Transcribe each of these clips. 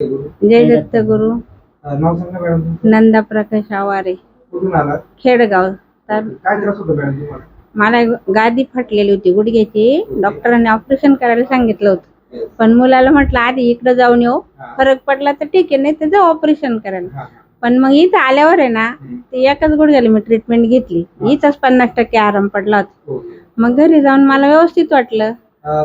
जय दत्त गुरु अं, नाव सांगा मॅडम तुमचं. नंदा प्रकाश आवारे. कुठून आलात? खेडगाव. तर काय त्रास होतो मॅडम तुम्हाला? मला गादी फाटलेली होती गुडघ्याची. डॉक्टरांनी ऑपरेशन करायला सांगितलं होतं. पण मुलाला म्हटलं आधी इकडे जाऊन येऊ. हा. फरक पडला तर ठीक आहे नाही तर जाऊ ऑपरेशन करायला. पण मग इथं आल्यावर आहे ना. ते एकाच गुडघ्याला मी ट्रीटमेंट घेतली. इथंच पन्नास टक्के आराम पडला होता. मग घरी जाऊन मला व्यवस्थित वाटलं.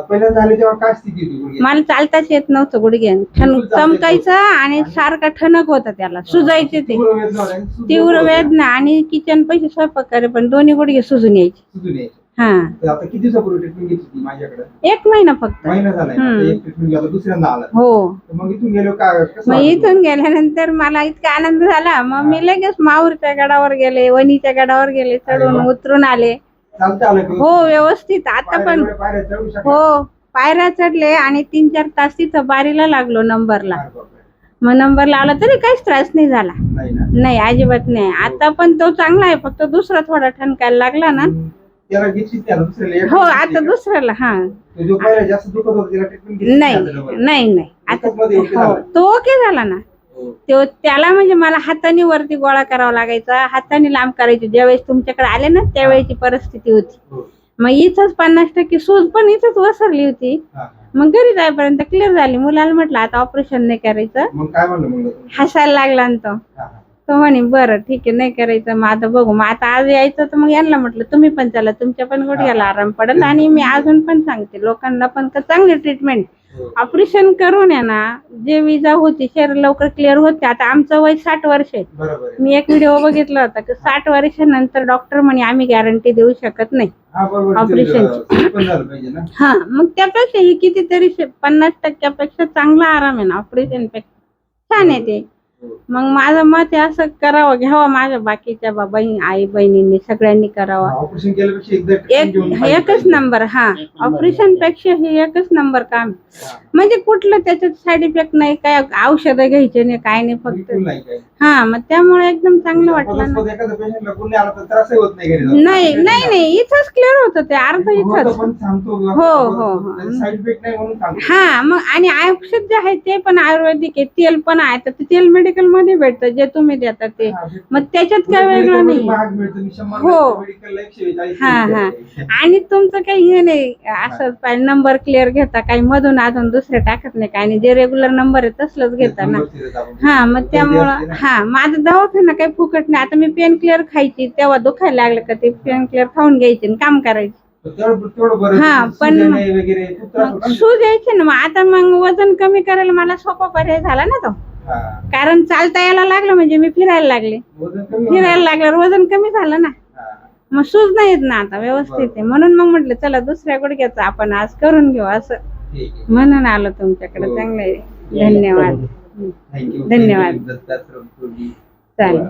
पहिल्यांदा आले तेव्हा काय स्थिती होती गुडघ्याची? मला चालताच येत नव्हतं गुडघ्यान ठण बिलकुल चालता येत चमकायचं आणि सारखा ठणक होता त्याला सुजायचे ते तीव्र वेदना होत्या आणि सुजून तीव्र होत्या. वेदना आणि किचन पैसे स्वयंपाक करे पण दोन्ही गुडघे सुजून यायचे सुजून यायची. हा तर आता किती दिवसापूर्वी ट्रीटमेंट घेतली होती माझ्याकडे एक महिना फक्त महिना झालाय हम्म. आता एक ट्रीटमेंट घेतला दुसऱ्यांदा आला हो तर मग इथून गेलो काय कसं मग वाटलं? इथून गेल्यानंतर मला इतका आनंद झाला मग मी लगेच माहूरच्या गडावर गेले वणीच्या गडावर गेले चढून वा. उतरून आले? हो व्यवस्थित आता पण? हो पायऱ्या चढले आणि तीन चार तास तिथं बारीला लागलो नंबरला. मग नंबर लावला तरी काहीच त्रास नाही झाला नाही अजिबात नाही आता पण तो चांगला आहे फक्त दुसरा थोडा ठणकायला लागला ना हो आता? दुसऱ्याला हा नाही? नाही नाही आता हो? तो ओके झाला ना. तो त्याला म्हणजे मला हाताने वरती गोळा करावा लागायचा. हाताने लांब करायची. ज्यावेळेस तुमच्याकडे आले ना त्यावेळेची परिस्थिती होती. हो. मग इथंच पन्नास टक्के सूज पण इथंच वसरली होती. हा, हा. मग घरी जाईपर्यंत क्लिअर झाली. मुलाला म्हटलं आता ऑपरेशन नाही करायचं? हसायला लागला ना तो. हा, हा. तो म्हणे बरं ठीक आहे नाही करायचं. मग आता बघू. मग आता आज यायचं तर मग यांना म्हटलं तुम्ही पण चला. तुमच्या पण गुडघ्याला आराम पडेल आणि मी अजून पण सांगते. लोकांना पण का चांगली ट्रीटमेंट हो. ऑपरेशन करून आहे ना जे विजा होती शरीर लवकर क्लिअर होते. आता आमचं वय साठ वर्ष आहे. बरोबर आहे. मी एक व्हिडिओ बघितला होता की साठ वर्षानंतर डॉक्टर म्हणे आम्ही गॅरंटी देऊ शकत नाही. हा, बरोबर आहे. Operation ते, अं, पण झालं पाहिजे ना. हा मग त्यापेक्षा ही कितीतरी शे- पन्नास टक्क्यापेक्षा चांगला आराम आहे ना ऑपरेशनपेक्षा. छान आहे ते. हो. मग माझं मत आहे असं करावं घ्यावं माझ्या बाकीच्या बहीण आई बहिणींनी सगळ्यांनी करावं. ऑपरेशन केल्यापेक्षा एकदा treatment एक घेऊन पाहिजे. एकच नंबर हा. ऑपरेशनपेक्षा हे एकच नंबर काम हा. म्हणजे कुठलं त्याच्यात साईड इफेक्ट नाही काय औषधं घ्यायचे नाही काय नाही फक्त. बिलकुल नाही काय हा मग त्यामुळे एकदम चांगलं वाटलं ना. पदस्पद एखाद्या पेशंटला कोणी आला तर त्रासही होत नाही घरी जाऊन. नाही नाही नाही इथंच क्लिअर होतं ते अर्ध होतं इथंच. पण सांगतो. हो, हो, हो. साईड इफेक्ट नाही म्हणून सांगतो. हा मग आणि औषध जे आहे ते पण आयुर्वेदिक आहे तेल पण आहे तर ते तेल मेडिकल मध्ये भेटतं जे तुम्ही देता ते. भेटतं. मग त्याच्यात काय वेगळं नाही. हो. हा हा. आणि तुमचं काही हे नाही असं नंबर क्लिअर घेता काही मधून अजून दुसरे टाकत नाही काही नाही जे रेग्युलर नंबर आहे तसलंच घेता ना. हा मग त्यामुळं हा माझा दवाखाना काही फुकट नाही. आता मी पेन क्लिअर खायची तेव्हा दुखायला लागलं का ते पेन क्लिअर खाऊन घ्यायची आणि काम करायची. हा, पण-. सूज यायची ना मग आता मग वजन कमी करायला मला सोपा पर्याय झाला ना तो. कारण चालता यायला लागलं म्हणजे मी फिरायला लागले. फिरायला लागल्यावर वजन कमी झालं ना. हा. मग सूज नाही येत ना आता व्यवस्थित आहे. म्हणून मग म्हटलं चला दुसऱ्या गुडघ्याचं आपण आज करून घेऊ असं. म्हणून आलो तुमच्याकडे. हो. चांगलं आहे. धन्यवाद. धन्यवाद. चालेल.